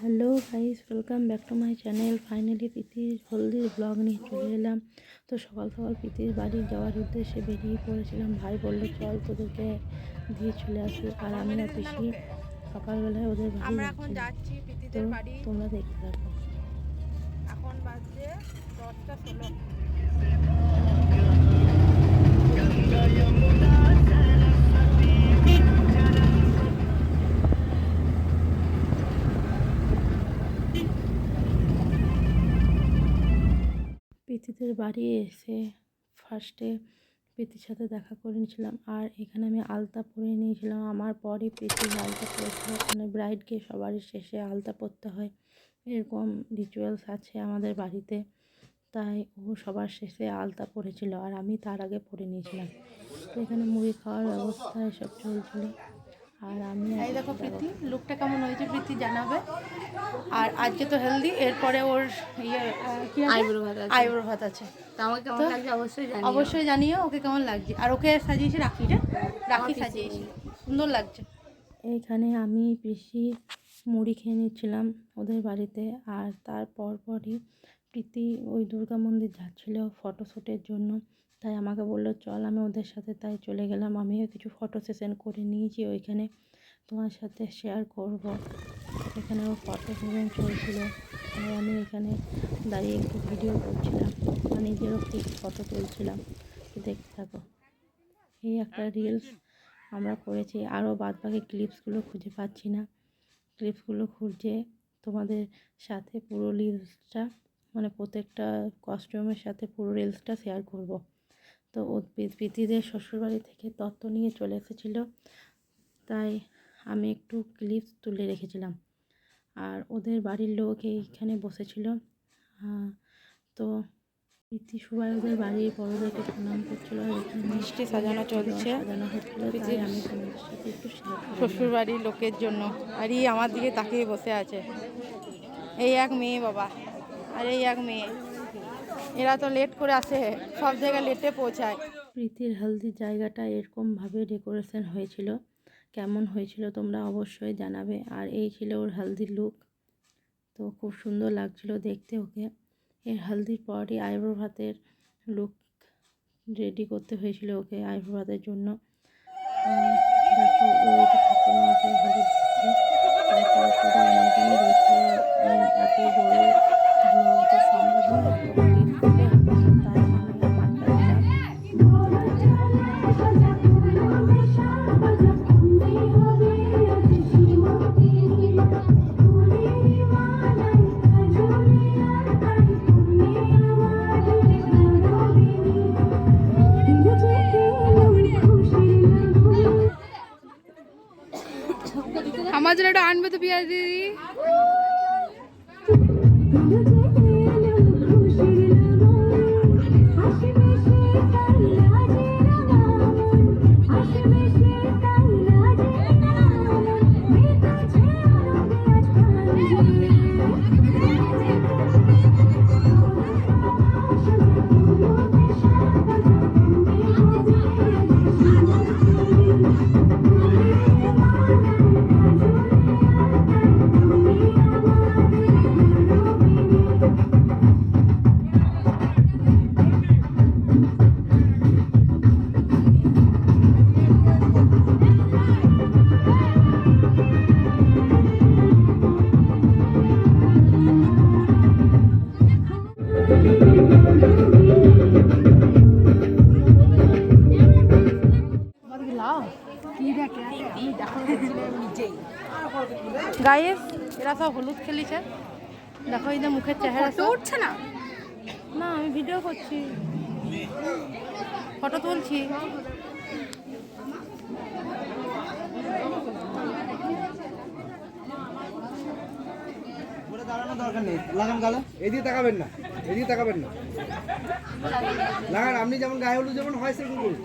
Hello guys welcome back to my channel finally প্রীতির হলদির blog নিয়ে চলে এলাম। তো সকাল সকাল প্রীতির বাড়ি যাওয়ার উদ্দেশ্যে বেরিয়ে পড়েছিলাম। ভাই বলল চল তোদেরকে দিয়ে চলে আসি। আর আমি আর পিসি সকালবেলায় ওদের বাড়ি আমরা এখন যাচ্ছি। তো বাড়ি। তোমরা দেখতে থাকো। এখন বাজছে দশটা ষোলো। প্রীতিদের বাড়ি এসে ফার্স্টে প্রীতির সাথে দেখা করে নিয়েছিলাম। আর এখানে আমি আলতা পরে নিয়েছিলাম। আমার পরই প্রীতি আলতা পরেছিল। ওখানে ব্রাইডকে সবারই শেষে আলতা পরতে হয়। এরকম রিচুয়ালস আছে আমাদের বাড়িতে। তাই ও সবার শেষে আলতা পরেছিল। আর আমি তার আগে পরে নিয়েছিলাম। তো এখানে মুড়ি খাওয়ার ব্যবস্থা এসব চলছিল। আর আমি এই দেখো প্রীতি লুকটা কেমন হয়েছে প্রীতি জানাবে। আর আজকে তো হেলদি এরপরে ওর ইয়ে আইব্রো ভাত আছে। আইব্রো ভাত আছে। তো আমাকে কেমন লাগছে অবশ্যই জানি অবশ্যই জানিও ওকে কেমন লাগছে? আর ওকে সাজিয়েছি রাখিটা রাখি সাজিয়েছি সুন্দর লাগছে। এইখানে আমি পিসি মুড়ি খেয়ে নিচ্ছিলাম ওদের বাড়িতে আর তারপর পরই প্রীতি ওই দুর্গা মন্দির যাচ্ছিল ফটোশ্যুটের জন্য। তাই আমাকে বলল চল আমি ওদের সাথে তাই চলে গেলাম। আমিও কিছু ফটো সেশন করে নিয়েছি ওইখানে। তোমার সাথে শেয়ার করব। এখানে ফটো সেশন চলছিল। আর আমি এখানে দাঁড়িয়ে একটু ভিডিও করছিলাম আর নিজেরও ঠিক ফটো তুলছিলাম। তো দেখতে থাকো। এই একটা রিলস আমরা করেছি। আরও বাদবাকি ক্লিপসগুলো খুঁজে পাচ্ছি না। ক্লিপসগুলো খুঁজে তোমাদের সাথে পুরো রিলসটা মানে প্রত্যেকটা কস্টিউমের সাথে পুরো রিলসটা শেয়ার করব। তো প্রীতিদের শ্বশুরবাড়ি থেকে তত্ত্ব নিয়ে চলে এসেছিল। তাই আমি একটু ক্লিপস তুলে রেখেছিলাম। আর ওদের বাড়ির লোক এইখানে বসেছিল। তো প্রীতি সবাই ওদের বাড়ির বড়োদেরকে প্রণাম করছিল। মিষ্টি সাজানো চলছে। সাজানো হচ্ছিল। তাই আমি তোমাদের সাথে একটু শ্বশুর বাড়ির লোকের জন্য। আর এই আমার দিকে তাকিয়ে বসে আছে। এই এক মেয়ে বাবা। আর এই এক মেয়ে। এরা তো লেট করে আসে, সব জায়গায় লেটে পৌঁছায়। প্রীতির হলদির জায়গাটা এরকমভাবে ডেকোরেশন হয়েছিল, কেমন হয়েছিল তোমরা অবশ্যই জানাবে, আর এই ছিল ওর হলদির লুক তো খুব সুন্দর লাগছিল দেখতে ওকে। এর হালদির পরই আইব্রো ভাতের লুক রেডি করতে হয়েছিল ওকে আইব্রো ভাতের জন্য। তো পিয়াজ দিদি। গাইস এরা সব হলুদ খেলিছে। দেখো এই যে মুখের চেহারা তো উঠছে না? না আমি ভিডিও করছি। ফটো তুলছি। ঘুরে দাঁড়ানোর দরকার নেই লাগান গালে এদিকে তাকাবেন না এদিকে তাকাবেন না লাগান আপনি যেমন গায়ে হলুদ যেমন হয় সেরকম করুন।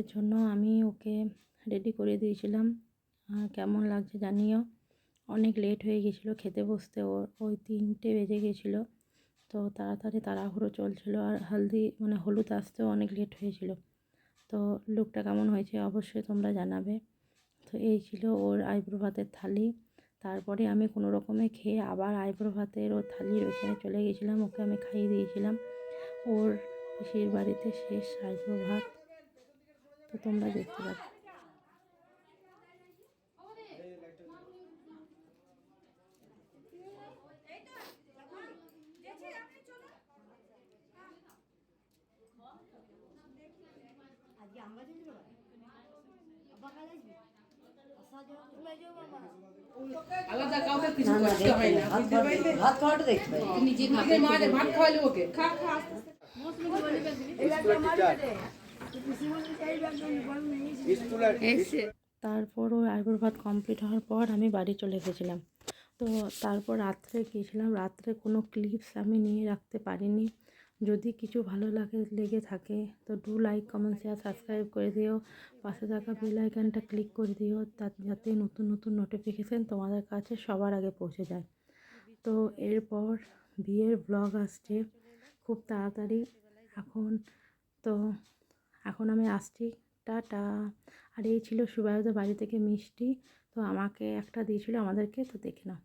আইব্রো জন্য আমি ওকে রেডি করে দিয়েছিলাম। কেমন লাগছে জানিও। অনেক লেট হয়ে গেছিল খেতে বসতে ওর ওই তিনটে বেজে গেছিল। তো তাড়াতাড়ি তাড়াহুড়ো চলছিল আর হলদি মানে হলুদ আসতেও অনেক লেট হয়েছিল। তো লুকটা কেমন হয়েছে অবশ্যই তোমরা জানাবে। তো এই ছিল ওর আইব্রো ভাতের থালি। তারপরে আমি কোনো রকমে খেয়ে আবার আইব্রো ভাতের ও থালির ওইখানে চলে গেছিলাম, ওকে আমি খাইয়ে দিয়েছিলাম। ওর পিসির বাড়িতে শেষ আইব্রো ভাত। তো তোমরা দেখতে পাবে আলাদা কাউকে কিছু করতে হয় না। ভাত খাওয়াটা দেখতে পাই নিজে ভাত খাওয়ালে ওকে। খা খা তারপর আইব্রো ভাত কমপ্লিট হওয়ার পর আমি বাড়ি চলে এসেছিলাম। তো তারপর রাত্রে গিয়েছিলাম, রাত্রে কোনো ক্লিপস আমি নিয়ে রাখতে পারিনি। যদি কিছু ভালো লাগে, লেগে থাকে, তো do like comment share subscribe করে দিও। পাশে থাকা বেল আইকনটা ক্লিক করে দিও যাতে নতুন নতুন নোটিফিকেশান তোমাদের কাছে সবার আগে পৌঁছে যায়। তো এরপর বিয়ের ব্লগ আসছে, খুব তাড়াতাড়ি। এখন তো এখন আমি আসছি, টাটা। আর এই ছিল সুবায়ুদের বাড়ি থেকে মিষ্টি। তো আমাকে একটা দিয়েছিল আমাদেরকে, তো দেখে নাও।